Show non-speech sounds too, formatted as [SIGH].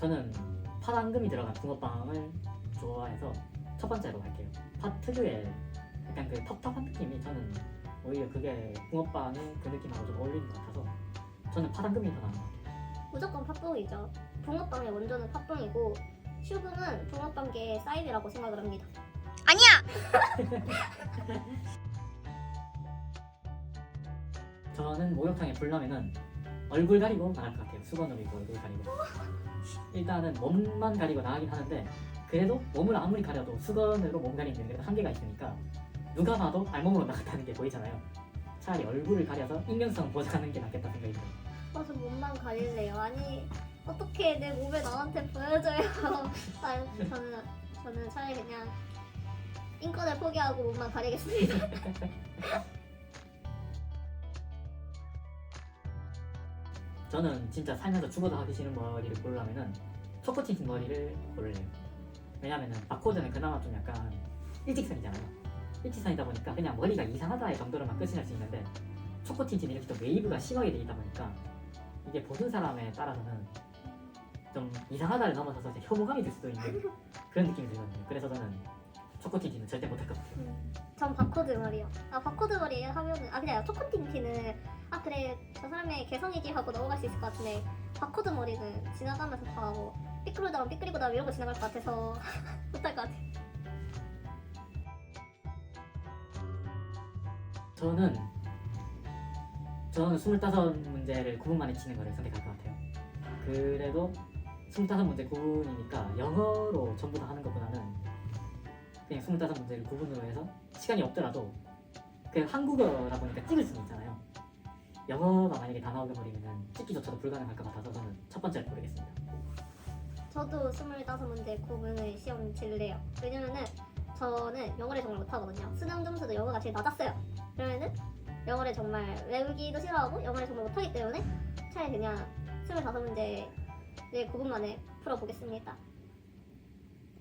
저는 파당금이 들어간 붕어빵을 좋아해서 첫 번째로 할게요. 파 특유의 약간 그 텁텁한 느낌이 저는 오히려 그게 붕어빵의 그 느낌하고 좀 어울리는 것 같아서 저는 파당금이 더 나은 것 같아요. 무조건 팥붕이죠. 붕어빵의 원조는 팥붕이고 슈붕은 붕어빵계의 사이비라고 생각을 합니다. [LAUGHS] 저는 목욕탕에 불나면은 얼굴 가리고 나갈 것 같아요. 수건으로 입고 얼굴 가리고. [LAUGHS] 일단은 몸만 가리고 나가긴 하는데 그래도 몸을 아무리 가려도 수건으로 몸 가리는 게 그래도 한계가 있으니까 누가 봐도 알몸으로 나갔다는 게 보이잖아요. 차라리 얼굴을 가려서 익명성 보장하는 게 낫겠다 생각이 들어요. 그래서 몸만 가릴래요. 아니 어떻게 내 몸을 나한테 보여줘요? [LAUGHS] 아, 저는 저는 차라리 그냥 인권을 포기하고 몸만 가리겠습니다. [LAUGHS] 저는 진짜 살면서 죽어도 하기 싫은 머리를 고르려면은 초코치킨 머리를 고를래요. 왜냐면은 바코드는 그나마 좀 약간 일직선이잖아요. 일직선이다 보니까 그냥 머리가 이상하다의 정도로만 끝이 날 수 있는데 초코틴틴 이렇게 좀 웨이브가 심하게 돼 있다 보니까 이게 보는 사람에 따라서는 좀 이상하다를 넘어서서 혐오감이 들 수도 있는 그런 느낌이 들거든요. 그래서 저는 초코틴틴은 절대 못할 것 같아요. 음, 전 바코드 머리요. 아 바코드 머리 하면은 아 그냥 초코틴티는 아 그래 저 사람의 개성이지 하고 넘어갈 수 있을 것 같은데 바코드 머리는 지나가면서 삐뚤어다가 삐뚤이고 나 이런 거 지나갈 것 같아서 [LAUGHS] 못할 것 같아. 저는 저는 25문제를 9분 만에 치는 거를 선택할 것 같아요. 그래도 25문제 9분이니까 영어로 전부 다 하는 것보다는 그냥 25문제를 9분으로 해서 시간이 없더라도 그 한국어다 보니까 찍을 수는 있잖아요. 영어가 만약에 다 나오게 버리면 찍기조차도 불가능할 것 같아서 저는 첫 번째를 고르겠습니다. 저도 25문제 구분을 시험 칠래요. 왜냐면은 저는 영어를 정말 못하거든요. 수능 점수도 영어가 제일 낮았어요. 그러면은 영어를 정말 외우기도 싫어하고 영어를 정말 못하기 때문에 차라리 그냥 25문제를 9분 만에 풀어보겠습니다.